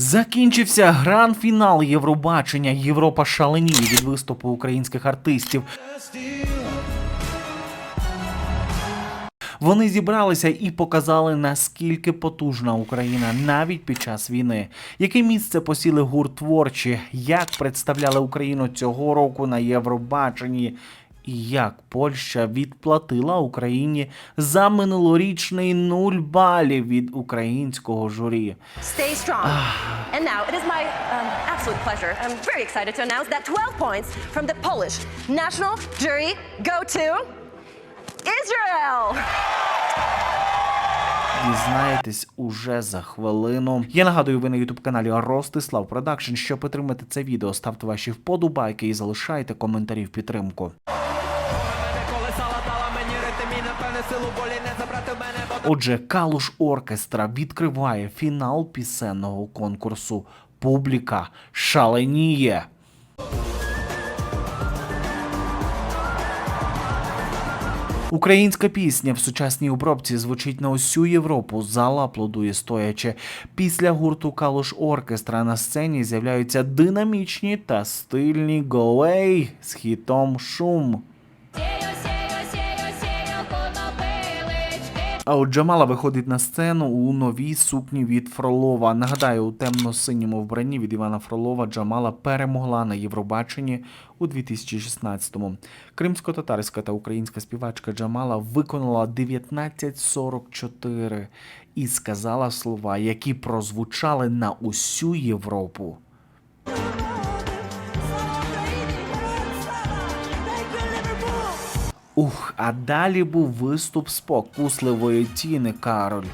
Закінчився гранд-фінал Євробачення. Європа шаленіє від виступу українських артистів. Вони зібралися і показали, наскільки потужна Україна навіть під час війни. Яке місце посіли гурт творчі, як представляли Україну цього року на Євробаченні, і як Польща відплатила Україні за минулорічний нуль балів від українського журі. Stay strong. and now it is my um, absolute pleasure. I'm very excited to announce that 12 points from the Polish national jury go to Israel. Дізнаєтесь уже за хвилину. Я нагадую, ви на ютуб каналі Ростислав Продакшн. Щоб підтримати це відео, ставте ваші вподобайки і залишайте коментарі в підтримку. Отже, Калуш Оркестра відкриває фінал пісенного конкурсу. Публіка шаленіє. Українська пісня в сучасній обробці звучить на усю Європу. Зала аплодує стоячи. Після гурту Калуш Оркестра на сцені з'являються динамічні та стильні гоей з хітом Шум. Джамала виходить на сцену у новій сукні від Фролова. Нагадаю, у темно-синьому вбранні від Івана Фролова Джамала перемогла на Євробаченні у 2016-му. Кримсько-татарська та українська співачка Джамала виконала 1944 і сказала слова, які прозвучали на усю Європу. Ух, а далі був виступ спокусливої Тіни Кароль.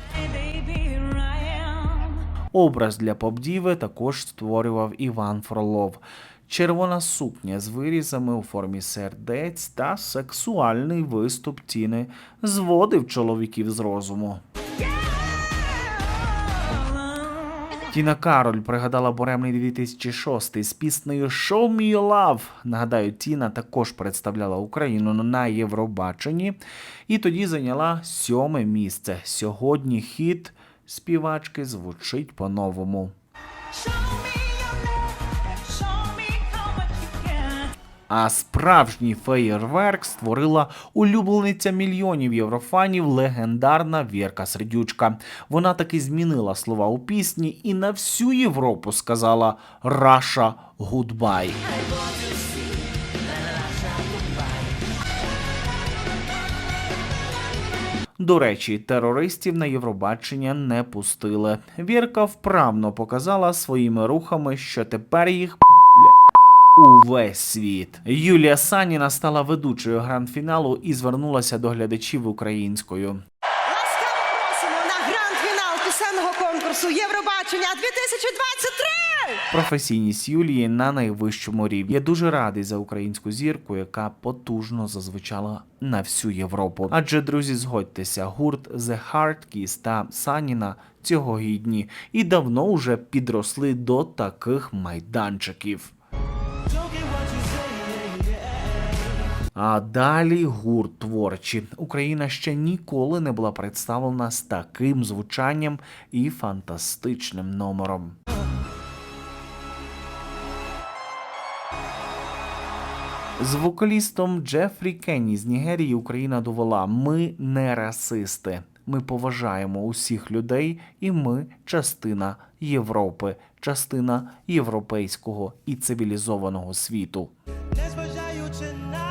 Образ для попдіви також створював Іван Фролов. Червона сукня з вирізами у формі сердець та сексуальний виступ Тіни зводив чоловіків з розуму. Тіна Кароль пригадала буремний 2006 з піснею Show Me Your Love. Нагадаю, Тіна також представляла Україну на Євробаченні і тоді зайняла сьоме місце. Сьогодні хіт співачки звучить по-новому. А справжній феєрверк створила улюблениця мільйонів єврофанів легендарна Вірка Сердючка. Вона таки змінила слова у пісні і на всю Європу сказала Раша гудбай. До речі, терористів на Євробачення не пустили. Вірка вправно показала своїми рухами, що тепер їх увесь світ. Юлія Саніна стала ведучою гранд-фіналу і звернулася до глядачів українською. Ласкаво просимо на гранд-фінал пісенного конкурсу Євробачення 2023! Професійність Юлії на найвищому рівні. Я дуже радий за українську зірку, яка потужно зазвучала на всю Європу. Адже, друзі, згодьтеся, гурт The Hardkiss та Саніна цього гідні і давно уже підросли до таких майданчиків. А далі гурт творчі. Україна ще ніколи не була представлена з таким звучанням і фантастичним номером. З вокалістом Джефрі Кенні з Нігерії Україна довела: ми не расисти. Ми поважаємо усіх людей, і ми частина Європи, частина європейського і цивілізованого світу. незважаючи на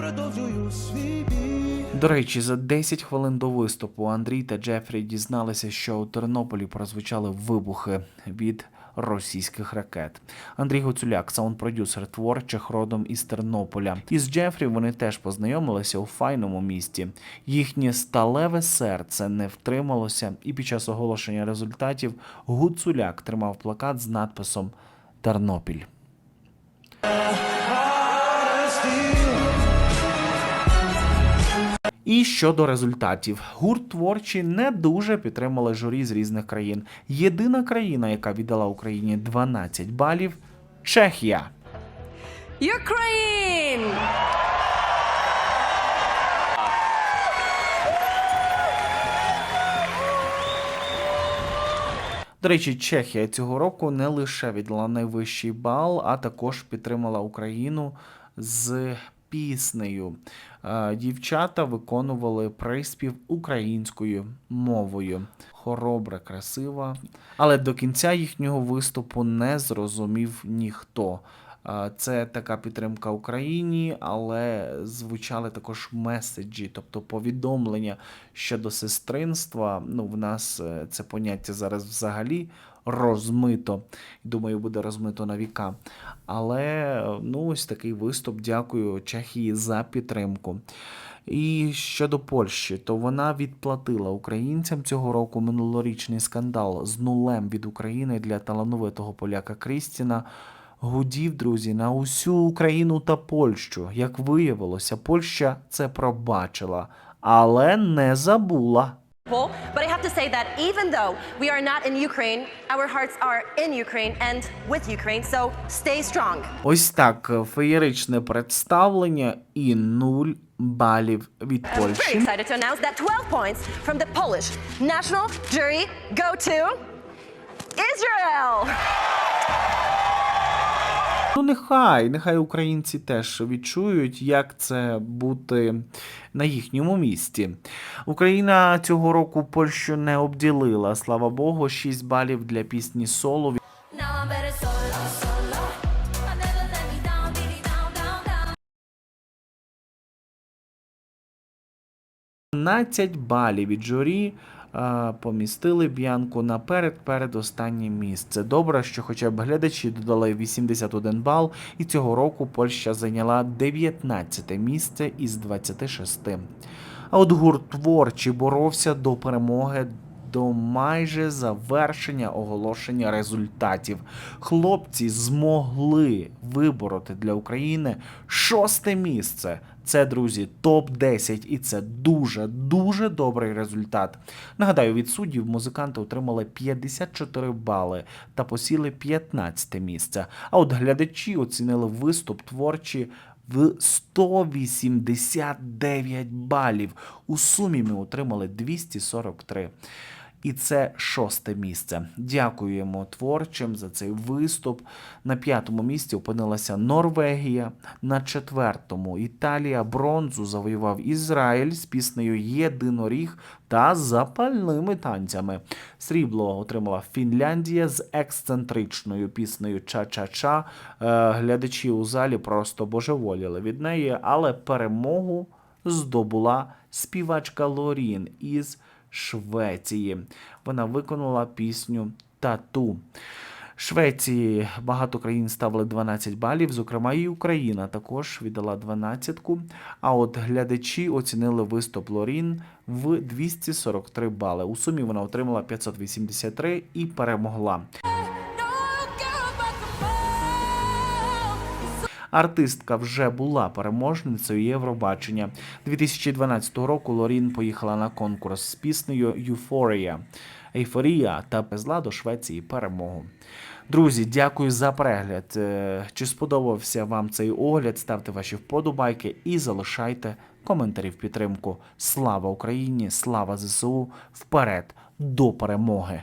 продовжую свій. До речі, за 10 хвилин до виступу Андрій та Джефрі дізналися, що у Тернополі прозвучали вибухи від російських ракет. Андрій Гуцуляк, саунд-продюсер творчих родом із Тернополя. Із Джефрі вони теж познайомилися у файному місті. Їхнє сталеве серце не втрималося, і під час оголошення результатів Гуцуляк тримав плакат з надписом Тернопіль. І щодо результатів, гурт творчі не дуже підтримали журі з різних країн. Єдина країна, яка віддала Україні 12 балів Чехія. Ukraine! До речі, Чехія цього року не лише віддала найвищий бал, а також підтримала Україну з піснею. Е, Дівчата виконували приспів українською мовою. Хоробра, красива. Але до кінця їхнього виступу не зрозумів ніхто. Е, Це така підтримка Україні, але звучали також меседжі, тобто повідомлення щодо сестринства. Ну, в нас е, це поняття зараз взагалі розмито. Думаю, буде розмито на віка. Але ну, ось такий виступ. Дякую Чехії за підтримку. І щодо Польщі, то вона відплатила українцям цього року минулорічний скандал з нулем від України для талановитого поляка Крістіна. Гудів, друзі, на усю Україну та Польщу. Як виявилося, Польща це пробачила, але не забула. But I have to say that even though we are not in Ukraine, our hearts are in Ukraine and with Ukraine, so stay strong. Ось так е, феєричне представлення і нуль балів від I'm very Польщі. excited to announce that 12 points from the Polish national jury go to Israel. Ну, нехай, нехай українці теж відчують, як це бути на їхньому місці. Україна цього року Польщу не обділила. Слава Богу, 6 балів для пісні соло. 12 балів від журі помістили Б'янку на перед перед останнє місце. Добре, що хоча б глядачі додали 81 бал, і цього року Польща зайняла 19 місце із 26. А от гурт творчі боровся до перемоги. До майже завершення оголошення результатів хлопці змогли вибороти для України шосте місце. Це, друзі, топ-10, і це дуже дуже добрий результат. Нагадаю, від суддів музиканти отримали 54 бали та посіли 15 місце. А от глядачі оцінили виступ творчі в 189 балів. У сумі ми отримали 243. І це шосте місце. Дякуємо творчим за цей виступ. На п'ятому місці опинилася Норвегія. На четвертому Італія бронзу завоював Ізраїль з піснею Єдиноріг та запальними танцями. Срібло отримала Фінляндія з ексцентричною піснею Ча-Ча-Ча. Е, Глядачі у залі просто божеволіли від неї, але перемогу здобула співачка Лорін із Швеції. Вона виконала пісню Тату. Швеції багато країн ставили 12 балів, зокрема і Україна також віддала 12-ку. А от глядачі оцінили виступ Лорін в 243 бали. У сумі вона отримала 583 і перемогла. Артистка вже була переможницею Євробачення. 2012 року Лорін поїхала на конкурс з піснею Euphoria. Ейфорія та везла до Швеції перемогу. Друзі, дякую за перегляд. Е, Чи сподобався вам цей огляд? Ставте ваші вподобайки і залишайте коментарі в підтримку. Слава Україні! Слава ЗСУ! Вперед до перемоги!